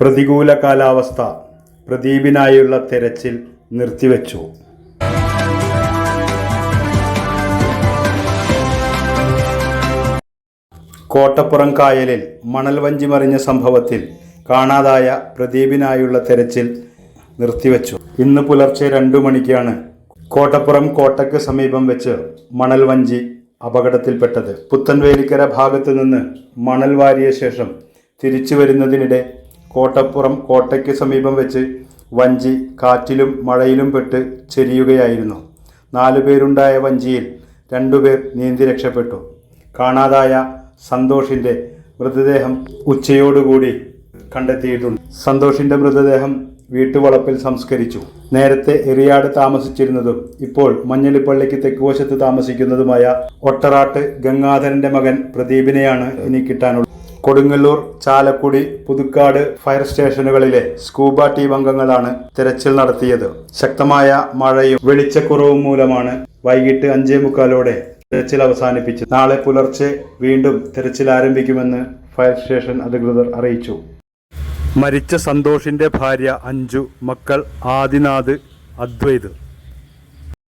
പ്രതികൂല കാലാവസ്ഥ പ്രദീപിനായുള്ള തെരച്ചിൽ നിർത്തിവെച്ചു. കോട്ടപ്പുറം കായലിൽ മണൽ വഞ്ചി മറിഞ്ഞ സംഭവത്തിൽ കാണാതായ പ്രദീപിനായുള്ള തെരച്ചിൽ നിർത്തിവെച്ചു. ഇന്ന് പുലർച്ചെ രണ്ടു മണിക്കാണ് കോട്ടപ്പുറം കോട്ടയ്ക്ക് സമീപം വെച്ച് മണൽ വഞ്ചി അപകടത്തിൽപ്പെട്ടത്. പുത്തൻവേലിക്കര ഭാഗത്തു നിന്ന് മണൽ വാരിയ ശേഷം തിരിച്ചു വരുന്നതിനിടെ കോട്ടപ്പുറം കോട്ടയ്ക്ക് സമീപം വെച്ച് വഞ്ചി കാറ്റിലും മഴയിലും പെട്ട് ചെരിയുകയായിരുന്നു. നാലുപേരുണ്ടായ വഞ്ചിയിൽ രണ്ടുപേർ നീന്തി രക്ഷപ്പെട്ടു. കാണാതായ സന്തോഷിന്റെ മൃതദേഹം ഉച്ചയോടുകൂടി കണ്ടെത്തിയിട്ടുണ്ട്. സന്തോഷിന്റെ മൃതദേഹം വീട്ടുവളപ്പിൽ സംസ്കരിച്ചു. നേരത്തെ എറിയാട് താമസിച്ചിരുന്നതും ഇപ്പോൾ മഞ്ഞളിപ്പള്ളിക്ക് തെക്കുവശത്ത് താമസിക്കുന്നതുമായ ഒട്ടറാട്ട് ഗംഗാധരന്റെ മകൻ പ്രദീപിനെയാണ് ഇനി കിട്ടാനുള്ളത്. കൊടുങ്ങല്ലൂർ ചാലക്കുടി പുതുക്കാട് ഫയർ സ്റ്റേഷനുകളിലെ സ്കൂബ ടീം അംഗങ്ങളാണ് തെരച്ചിൽ നടത്തിയത്. ശക്തമായ മഴയും വെളിച്ചക്കുറവും മൂലമാണ് വൈകിട്ട് അഞ്ചേ മുക്കാലോടെ തെരച്ചിൽ അവസാനിപ്പിച്ചത്. നാളെ പുലർച്ചെ വീണ്ടും തെരച്ചിൽ ആരംഭിക്കുമെന്ന് ഫയർ സ്റ്റേഷൻ അധികൃതർ അറിയിച്ചു. മരിച്ച സന്തോഷിന്റെ ഭാര്യ അഞ്ജു മക്കൾ ആദിനാഥ് അദ്വൈത്.